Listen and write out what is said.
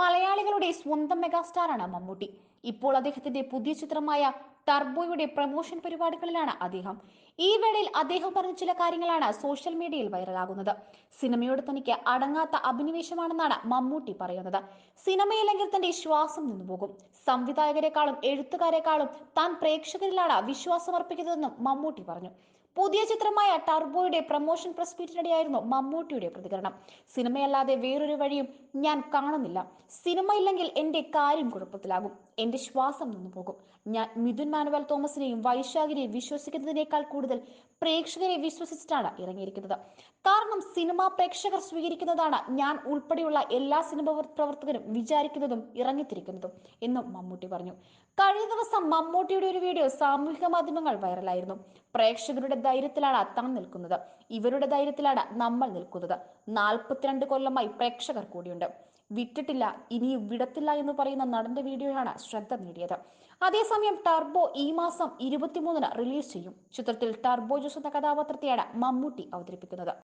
മലയാളികളുടെ സ്വന്തം മെഗാസ്റ്റാറാണ് മമ്മൂട്ടി. ഇപ്പോൾ അദ്ദേഹത്തിന്റെ പുതിയ ചിത്രമായ ടർബോയുടെ പ്രമോഷൻ പരിപാടികളിലാണ് അദ്ദേഹം. ഈ വേളയിൽ അദ്ദേഹം പറഞ്ഞ ചില കാര്യങ്ങളാണ് സോഷ്യൽ മീഡിയയിൽ വൈറലാകുന്നത്. സിനിമയോട് തനിക്ക് അടങ്ങാത്ത അഭിനിവേശമാണെന്നാണ് മമ്മൂട്ടി പറയുന്നത്. സിനിമയില്ലെങ്കിൽ തന്റെ ശ്വാസം നിന്നുപോകും. സംവിധായകരെക്കാളും എഴുത്തുകാരെക്കാളും താൻ പ്രേക്ഷകരിലാണ് വിശ്വാസം അർപ്പിക്കുന്നതെന്നും മമ്മൂട്ടി പറഞ്ഞു. പുതിയ ചിത്രമായ ടർബോയുടെ പ്രമോഷൻ പ്രസ് മീറ്റിനിടെയായിരുന്നു മമ്മൂട്ടിയുടെ പ്രതികരണം. സിനിമയല്ലാതെ വേറൊരു വഴിയും ഞാൻ കാണുന്നില്ല. സിനിമ ഇല്ലെങ്കിൽ എന്റെ കാര്യം കുഴപ്പത്തിലാകും. എന്റെ ശ്വാസം നിന്നു പോകും. ഞാൻ മിഥുൻ മാനുവൽ തോമസിനെയും വൈശാഖിനെയും വിശ്വസിക്കുന്നതിനേക്കാൾ കൂടുതൽ പ്രേക്ഷകരെ വിശ്വസിച്ചിട്ടാണ് ഇറങ്ങിയിരിക്കുന്നത്. കാരണം സിനിമാ പ്രേക്ഷകർ സ്വീകരിക്കുന്നതാണ് ഞാൻ ഉൾപ്പെടെയുള്ള എല്ലാ സിനിമ പ്രവർത്തകരും വിചാരിക്കുന്നതും ഇറങ്ങിത്തിരിക്കുന്നതും എന്നും മമ്മൂട്ടി പറഞ്ഞു. കഴിഞ്ഞ ദിവസം മമ്മൂട്ടിയുടെ ഒരു വീഡിയോ സാമൂഹിക മാധ്യമങ്ങൾ വൈറലായിരുന്നു. പ്രേക്ഷകരുടെ ധൈര്യത്തിലാണ് താൻ നിൽക്കുന്നത്. ഇവരുടെ ധൈര്യത്തിലാണ് നമ്മൾ നിൽക്കുന്നത്. നാൽപ്പത്തിരണ്ട് കൊല്ലമായി പ്രേക്ഷകർ കൂടിയുണ്ട്. വിട്ടിട്ടില്ല ഇനി വിടത്തില്ല എന്ന് പറയുന്ന നടന്റെ വീഡിയോയാണ് ശ്രദ്ധ നേടിയത്. അതേസമയം ടർബോ ഈ മാസം ഇരുപത്തിമൂന്നിന് റിലീസ് ചെയ്യും. ചിത്രത്തിൽ ടർബോ ജോസ് എന്ന കഥാപാത്രത്തെയാണ് മമ്മൂട്ടി അവതരിപ്പിക്കുന്നത്.